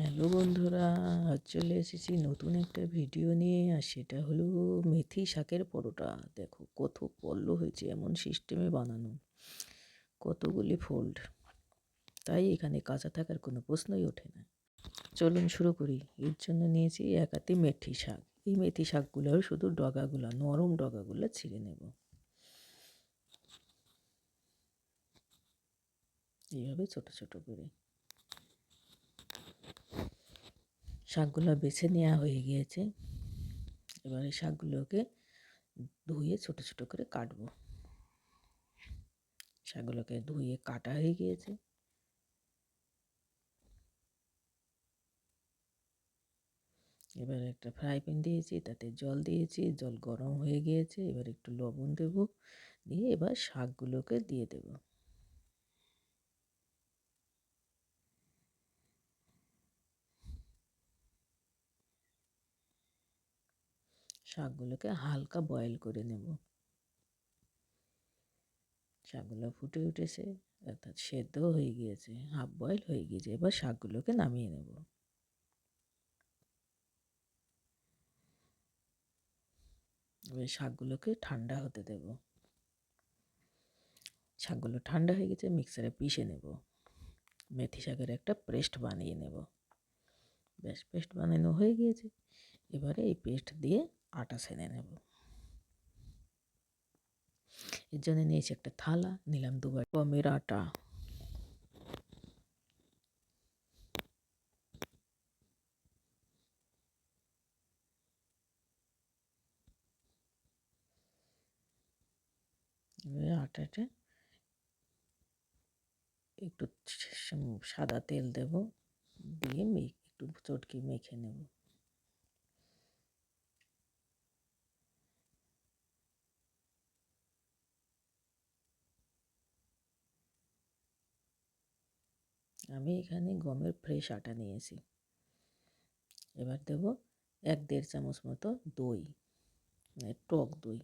Hello বন্ধুরা, আজ চলে এসেছি নতুন একটা ভিডিও নিয়ে, আর সেটা হলো মেথি শাকের পরোটা। দেখো কত পল্ল হয়েছে এমন সিস্টেমে বানানো। কতগুলি ফোল্ড তাই এখানে কাঁচা থাকার কোনো প্রশ্নই ওঠে না। চলুন শুরু করি। এর জন্য নিয়েছি একাতি মেথি শাক। এই মেথি শাকগুলো শুধু ডগাগুলো, নরম ডগাগুলো ছিঁড়ে নেব। এইভাবে ছোট ছোট করে। শাকগুলো বেছে নেওয়া হয়ে গিয়েছে। এবারে শাকগুলোকে ধুয়ে ছোট ছোট করে কাটবো। শাকগুলোকে ধুয়ে কাটা হয়ে গিয়েছে। এবার একটা ফ্রাই প্যান দিয়েছি তাতে জল দিয়েছি, জল গরম হয়ে গিয়েছে। এবার একটু লবণ দেব, দিয়ে এবার শাকগুলোকে দিয়ে দেবো। শাকগুলোকে হালকা বয়েল করে নেব। শাকগুলো ফুটে উঠেছে, অর্থাৎ সেদ্ধ হয়ে গিয়েছে হাফ বয়েল হয়ে গিয়েছে, এবার শাকগুলোকে নামিয়ে নেব। এবার শাকগুলোকে ঠান্ডা হতে দেব। শাকগুলো ঠান্ডা হয়ে গেছে মিক্সারে পিষে নেব। মেথি শাকের একটা পেস্ট বানিয়ে নেব। বেশ পেস্ট বানানো হয়ে গিয়েছে। এবারে এই পেস্ট দিয়ে আটা সেনে নেব। এর জন্য নিয়েছি একটা থালা, নিলাম দুবার গমের আটা। আটাটা একটু সাদা তেল দেব, দিয়ে একটু চটকি মেখে নেব। আমি এখানে গমের ফ্রেশ আটা নিয়েছি। এবার দেব এক দেড় চামচ মতো দই মানে টক দই।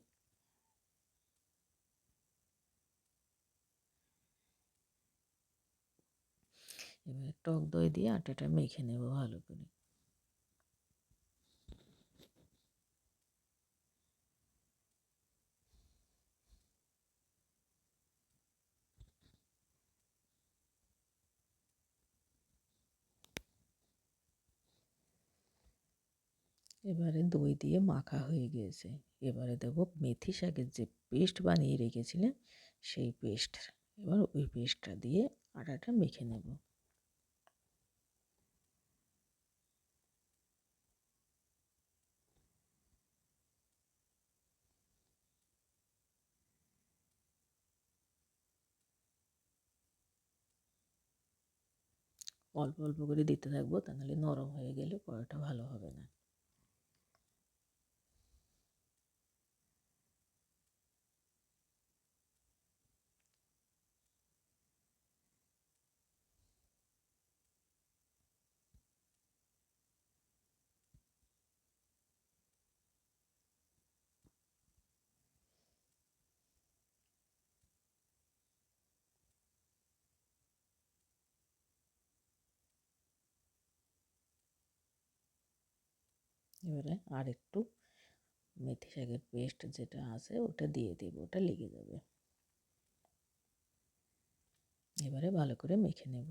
এবার টক দই দিয়ে আটাটা মেখে নেব ভালো করে। এবারে দই দিয়ে মাখা হয়ে গিয়েছে। এবারে দেবো মেথি শাকের যে পেস্ট বানিয়ে রেখেছিলেন সেই পেস্ট। এবার ওই পেস্টটা দিয়ে আটাটা মেখে নেব। অল্প অল্প করে দিতে থাকব, তাহলে নরম হয়ে গেলে পরোটা ভালো হবে না। এবারে আর একটু মেথি শাকের পেস্ট যেটা আছে, ওটা দিয়ে দেব, ওটা লেগে যাবে। এবারে ভালো করে মেখে নেব।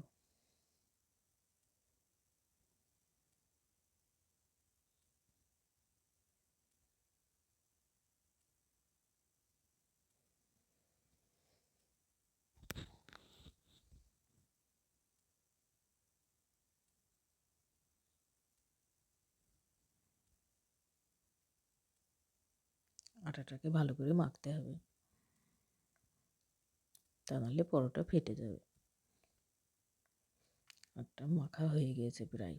আটাটাকে ভালো করে মাখতে হবে। তা নাহলে পরোটা ফেটে যাবে। আটটা মাখা হয়ে গিয়েছে প্রায়।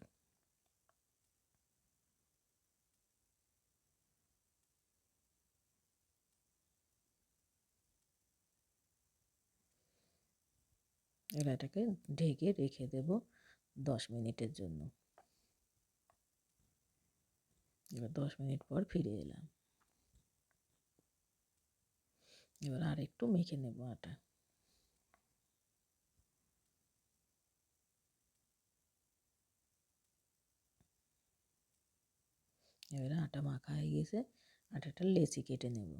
এবার এটাকে ঢেকে রেখে দেব দশ মিনিটের জন্য। এবার দশ মিনিট পর ফিরে এলাম। এবার আর একটু মেখে নেব আটা। এবার আটা মাখা হয়ে গেছে, আটাটা লেচি কেটে নেব।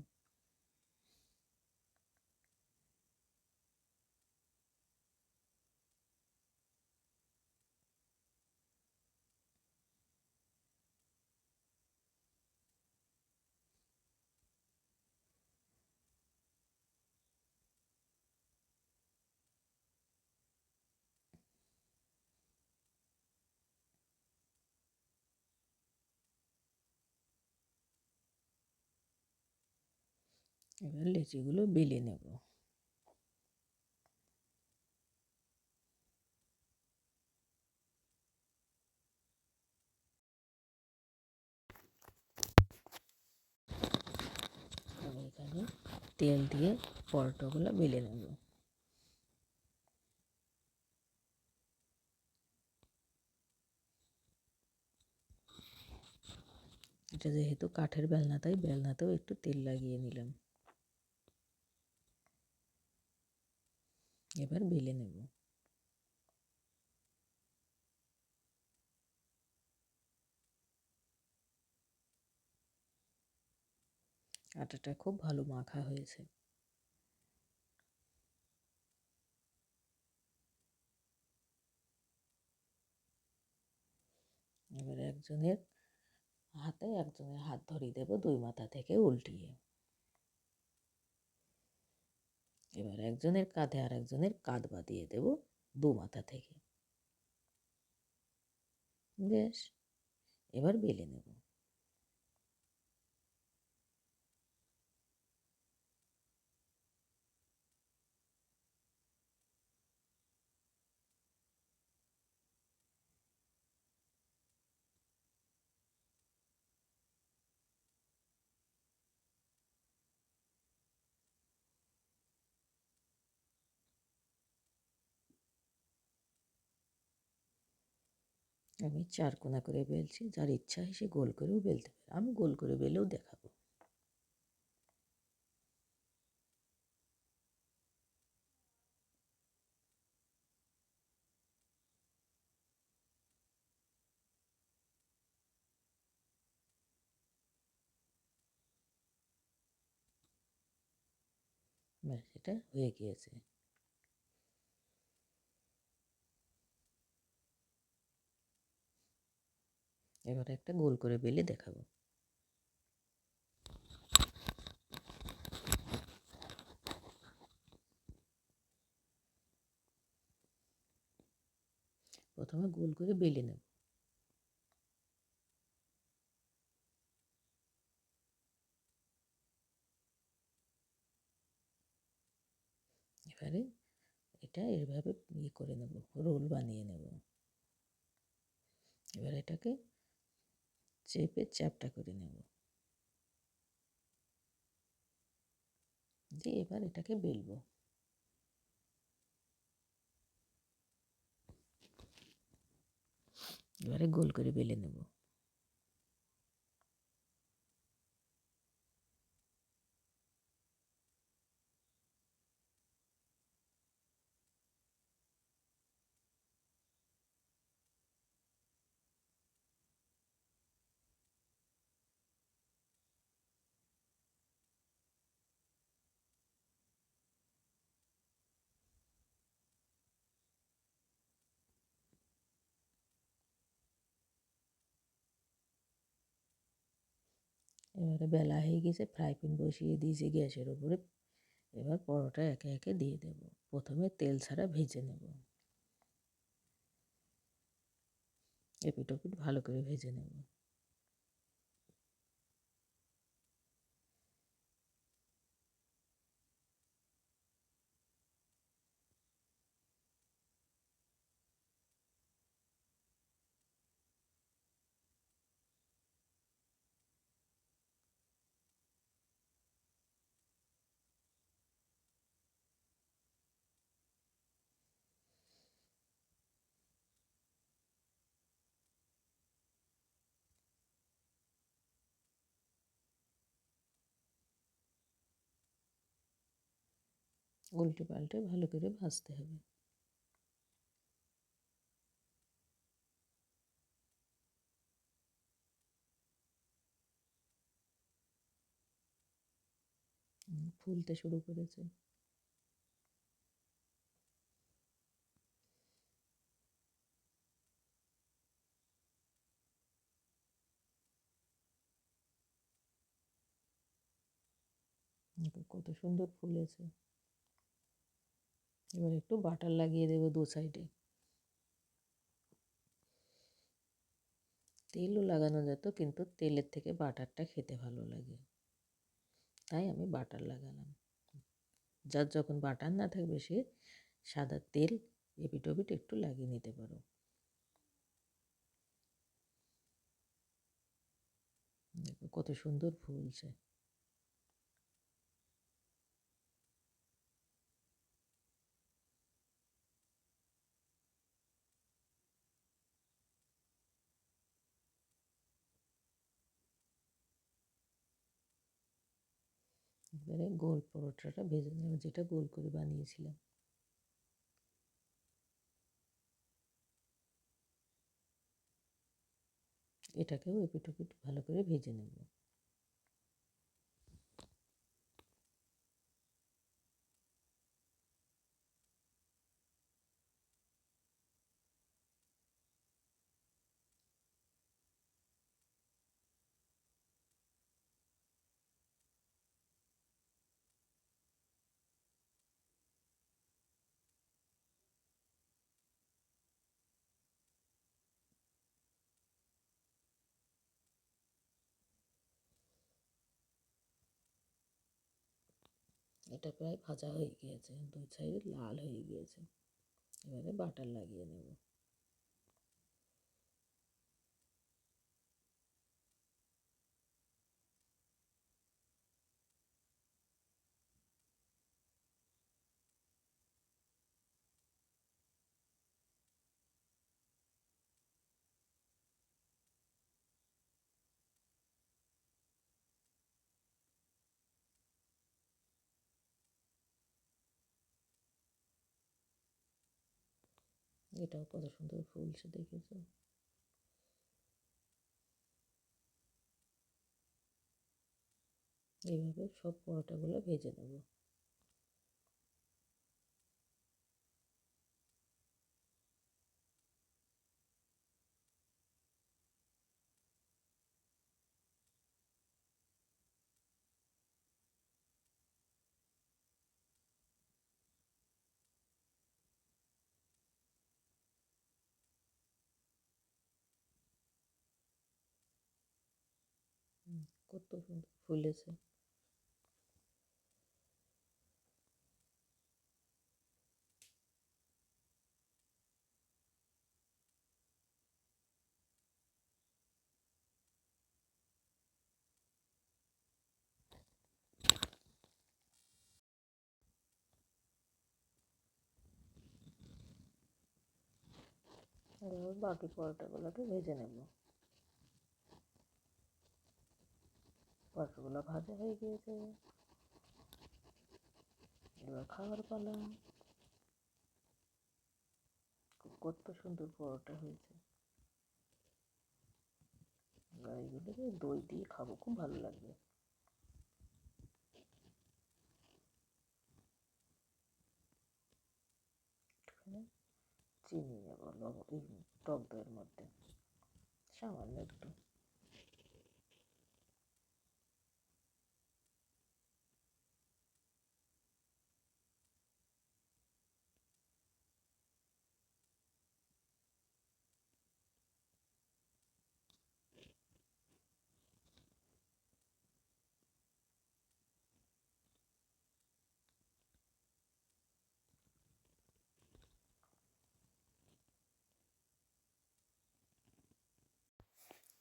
এবার লেচিগুলো বেলে নেব। এখানে তেল দিয়ে পরোটাগুলো বেলে নেব। এটা যেহেতু কাঠের বেলনা, তাই বেলনাতেও একটু তেল লাগিয়ে নিলাম। এবার বেলে নেব। আটাটা খুব ভালো মাখা হয়েছে। এবার একজনের হাতে একজনের হাত ধরিয়ে দেব দুই মাথা থেকে উল্টিয়ে। এবার একজনের কাঁধে আর একজনের কাঁধ বাঁধিয়ে দেব দু মাথা থেকে। বেশ, এবার বেলে নেব। আমি চার কোনা করে বেলছি, যার ইচ্ছা সে গোল করেও বেলতে পারে। আমি গোল করে বেলেও দেখাবো। ব্যাস, এটা হয়ে গিয়েছে। এবার একটা গোল করে বেলে দেখাবো। প্রথমে গোল করে বেলে নেব। এবারে এটা এভাবে ইয়ে করে নেব, রোল বানিয়ে নেব। এবার এটাকে চেপে চ্যাপটা করে নেব। দিয়ে এবার এটাকে বেলবো। এবারে গোল করে বেলে নেব। এবারে বেলা হয়ে গেছে, ফ্রাই প্যান বসিয়ে দিয়েছি গ্যাসের উপরে। এবার পরোটা একে একে দিয়ে দেব। প্রথমে তেল ছাড়া ভেজে নেব। এপিট ওপিট ভালো করে ভেজে নেব। উল্টে পাল্টে ভালো করে ভাজতে হবে। ফুলতে শুরু করেছে। কত সুন্দর ফুলেছে। এবার একটু বাটার লাগিয়ে দেবো দু সাইডে তেলও লাগানো যেত, কিন্তু তেলের থেকে বাটারটা খেতে ভালো লাগে। তাই আমি বাটার লাগালাম। যার যখন বাটার না থাকবে, সে সাদা তেল এপিট ওপিট একটু লাগিয়ে নিতে পারো। কত সুন্দর ফুলছে। এবারে গোল পরোটাটা ভেজে নেব যেটা গোল করে বানিয়েছিলাম। এটাকেও এপিট ওপিট ভালো করে ভেজে নেব। এটা প্রায় ভাজা হয়ে গিয়েছে। দুই সাইডে লাল হয়ে গিয়েছে। এবারে বাটার লাগিয়ে নেব। এটাও কত সুন্দর ফুলছে দেখেছ? এইভাবে সব পরোটাগুলো ভেজে নেব। কত সুন্দর ফুলেছে এবার বাকি পরোটাগুলোকে ভেজে নেব। পরোটাগুলো ভাজা হয়ে গিয়েছে? এবার খাবার পালা। কত সুন্দর পরোটা হয়েছে। এইগুলোকে দই দিয়ে খাব, খুব ভালো লাগবে। চিনি নেব এই টক দইয়ের মধ্যে, সামান্য একটু।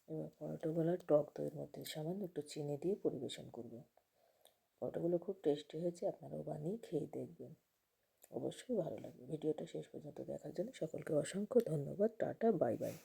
এবার পরোটাগুলো টক দইয়ের মধ্যে সামান্য একটু চিনি দিয়ে পরিবেশন করবেন পরোটাগুলো খুব টেস্টি হয়েছে, আপনারাও বানিয়ে খেয়ে দেখবেন। অবশ্যই ভালো লাগবে। ভিডিওটা শেষ পর্যন্ত দেখার জন্য সকলকে অসংখ্য ধন্যবাদ। Tata, bye bye.